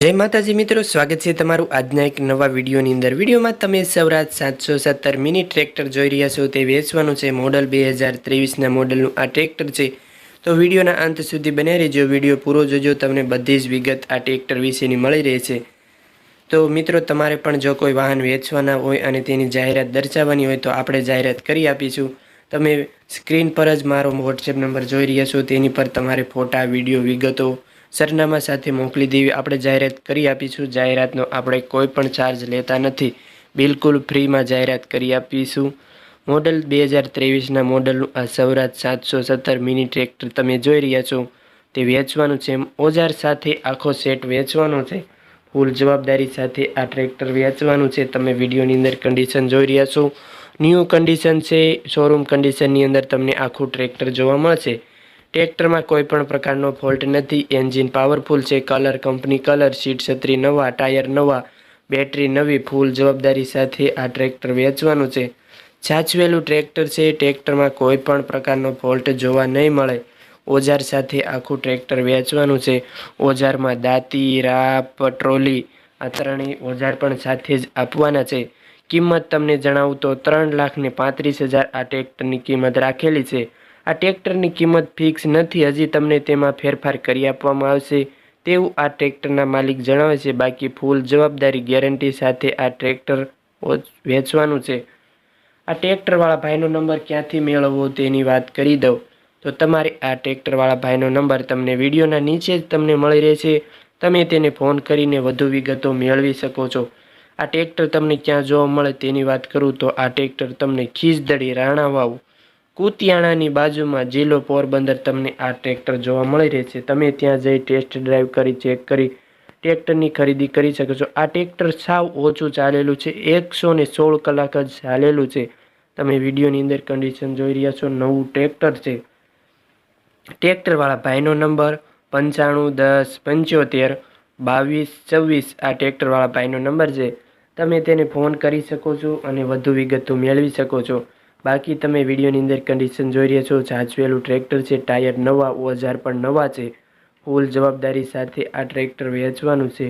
જય માતાજી મિત્રો, સ્વાગત છે તમારું આજના એક નવા વિડીયોની અંદર. વિડીયોમાં તમે સૌરાજ સાતસો સત્તર મિની ટ્રેક્ટર જોઈ રહ્યા છો. તે વેચવાનું છે મોડલ બે હજાર ત્રેવીસના મોડલનું આ ટ્રેક્ટર છે. તો વિડીયોના અંત સુધી બને રહેજો. વીડિયો પૂરો જોજો. તમને બધી જ વિગત આ ટ્રેક્ટર વિશેની મળી રહે છે તો મિત્રો, તમારે પણ જો કોઈ વાહન વેચવાના હોય અને તેની જાહેરાત દર્શાવવાની હોય તો આપણે જાહેરાત કરી આપીશું. તમે સ્ક્રીન પર જ મારો વોટ્સએપ નંબર જોઈ રહ્યા છો. તેની પર તમારે ફોટા, વીડિયો, વિગતો સરનામા સાથે મોકલી દેવી. આપણે જાહેરાત કરી આપીશું. જાહેરાતનો આપણે કોઈ પણ ચાર્જ લેતા નથી. બિલકુલ ફ્રીમાં જાહેરાત કરી આપીશું. મોડલ બે હજાર ત્રેવીસના મોડલનું આ સૌરાજ સાતસો સત્તર મિની ટ્રેક્ટર તમે જોઈ રહ્યા છો. તે વેચવાનું છે. ઓજાર સાથે આખો સેટ વેચવાનો છે. ફૂલ જવાબદારી સાથે આ ટ્રેક્ટર વેચવાનું છે. તમે વિડીયોની અંદર કન્ડિશન જોઈ રહ્યા છો. ન્યૂ કન્ડિશન છે. શોરૂમ કન્ડિશનની અંદર તમને આખું ટ્રેક્ટર જોવા મળશે. ટ્રેક્ટરમાં કોઈ પણ પ્રકારનો ફોલ્ટ નથી. એન્જિન પાવરફુલ છે. કલર કંપની કલર સીટ છત્રી નવા, ટાયર નવા, બેટરી નવી, ફૂલ જવાબદારી સાથે આ ટ્રેક્ટર વેચવાનું છે. છાછવેલું ટ્રેક્ટર છે. ટ્રેક્ટરમાં કોઈ પણ પ્રકારનો ફોલ્ટ જોવા નહીં મળે. ઓજાર સાથે આખું ટ્રેક્ટર વેચવાનું છે. ઓજારમાં દાંતી, રાપ, ટ્રોલી આ ત્રણેય ઓજાર પણ સાથે જ આપવાના છે. કિંમત તમને જણાવું તો ત્રણ લાખ પાંત્રીસ હજાર આ ટ્રેક્ટરની કિંમત રાખેલી છે. આ ટ્રેક્ટરની કિંમત ફિક્સ નથી, હજી તમને તેમાં ફેરફાર કરી આપવામાં આવશે. તેવું આ ટ્રેક્ટરના માલિક જણાવે છે, બાકી ફૂલ જવાબદારી ગેરંટી સાથે આ ટ્રેક્ટર વેચવાનું છે. આ ટ્રેક્ટરવાળા ભાઈનો નંબર ક્યાંથી મેળવવો તેની વાત કરી દઉં. તો તમારે આ ટ્રેક્ટરવાળા ભાઈનો નંબર તમને વિડીયોના નીચે જ તમને મળી રહેશે. તમે તેને ફોન કરીને વધુ વિગતો મેળવી શકો છો. આ ટ્રેક્ટર તમને ક્યાં જોવા મળે તેની વાત કરું તો આ ટ્રેક્ટર તમને ખીજદડી રાણાવાવ કુતિયાણાની બાજુમાં જિલ્લો પોરબંદર તમને આ ટ્રેક્ટર જોવા મળી રહે છે. તમે ત્યાં જઈ ટેસ્ટ ડ્રાઈવ કરી, ચેક કરી, ટ્રેક્ટરની ખરીદી કરી શકો છો. આ ટ્રેક્ટર સાવ ઓછું ચાલેલું છે. એકસો ને સોળ કલાક જ ચાલેલું છે. તમે વિડીયોની અંદર કન્ડિશન જોઈ રહ્યા છો. નવું ટ્રેક્ટર છે. ટ્રેક્ટરવાળા ભાઈનો નંબર પંચાણું, દસ, પંચોતેર, બાવીસ, છવ્વીસ આ ટ્રેક્ટરવાળા ભાઈનો નંબર છે. તમે તેને ફોન કરી શકો છો અને વધુ વિગતો મેળવી શકો છો. બાકી તમે વિડીયોની અંદર કન્ડિશન જોઈ રહ્યા છો, સાચવેલું ટ્રેક્ટર છે ટાયર નવા, ઓજાર પણ નવા છે. ફૂલ જવાબદારી સાથે આ ટ્રેક્ટર વેચવાનું છે.